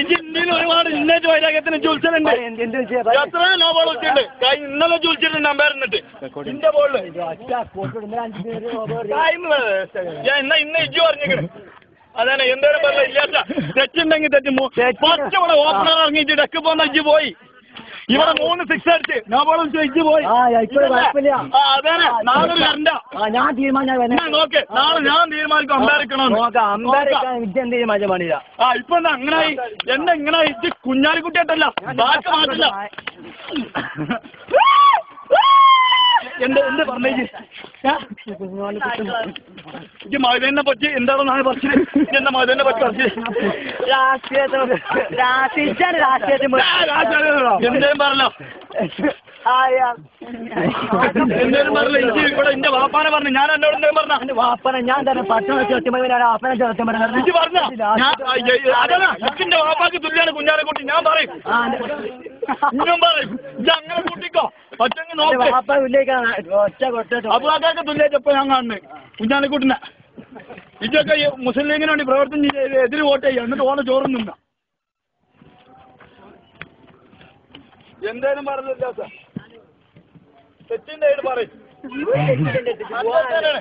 ഇഞ്ചി ഇന്ത്യയിൽ ഒരുപാട് ഇന്നേറ്റ് വൈരാഗ്യത്തിന് പറ. എത്ര നോ ബോൾ വെച്ചിട്ടുണ്ട് ഇന്നലെ ജുൽച്ചിട്ടുണ്ട് അമ്പയർ എന്നിട്ട് ഇന്റെ ബോളിൽ ഞാൻ ഇന്ന ഇന്ന് ഇജ്ജു പറഞ്ഞേക്കണ്. അതാണ് എന്തേലും പറഞ്ഞ ഇല്ലാത്ത തെറ്റുണ്ടെങ്കിൽ തെറ്റ് ഓപ്പണർ ഇറങ്ങിയിട്ട് ഡെക്ക് പോന്ന ഇജ്ജ് പോയി. ഇവിടെ മൂന്ന് സിക്സ് അടിച്ച്. നോബോളും ചോദിച്ചു പോയി. അതാണ് നാളെ ഞാൻ തീരുമാനം എന്നാ നോക്ക് നാളെ ഞാൻ തീരുമാനിക്കും പണിയില്ല. ആ ഇപ്പൊ എന്താ അങ്ങനായി എന്താ ഇങ്ങനെ കുഞ്ഞാലിക്കുട്ടിട്ടല്ല കുഞ്ഞാലിക്കുട്ടിയായിട്ടല്ല ബാക്കി മാറ്റില്ല. എന്ത് എന്ത് പറഞ്ഞേക്ക് മൈതനെ പറ്റി എന്താണെന്നാണ് പറഞ്ഞത്? എന്റെ മൈതനെ പറ്റി പറഞ്ഞത് രാഷ്ട്രീയത്തിന് രാഷ്ട്രീയ രാഷ്ട്രീയത്തിന് എന്തേലും പറഞ്ഞോ? എന്റെ വാപ്പാനെ പറഞ്ഞു ഞാൻ എന്നോട് എന്തേലും പറഞ്ഞ? വാപ്പനെ ഞാൻ തന്നെ പട്ടണ ചോദ്യം വാപ്പന ചോദ്യം എനിക്ക് പറഞ്ഞു? ഞാൻ അതാണ് എന്റെ വാപ്പാക്ക് തുല്യാണ് കുഞ്ഞാലിക്കുട്ടി ഞാൻ പറയും. ഇന്നും പറയും ഇത് അങ്ങനെ കൂട്ടിക്കോ. പറ്റെങ്കിൽ നോക്ക്. വാപ്പ ഉല്ലേക്കാണ് ഒറ്റ കൊട്ടോ അബുദാക്കാക്ക് തുല്യായിട്ടപ്പോ ഞാൻ കാണുന്നത് കുഞ്ഞാലിക്കുട്ടിനെ ഇതൊക്കെ ഈ മുസ്ലിം ലീഗിന് വേണ്ടി പ്രവർത്തനം ചെയ്ത് എതിര് വോട്ട് ചെയ്യുക എന്നിട്ട് ഓണ ചോറും നിന്ന എന്തേലും പറഞ്ഞില്ല സാർ. തെറ്റിന്റെ ആയിട്ട് പറയും തെറ്റാണ്.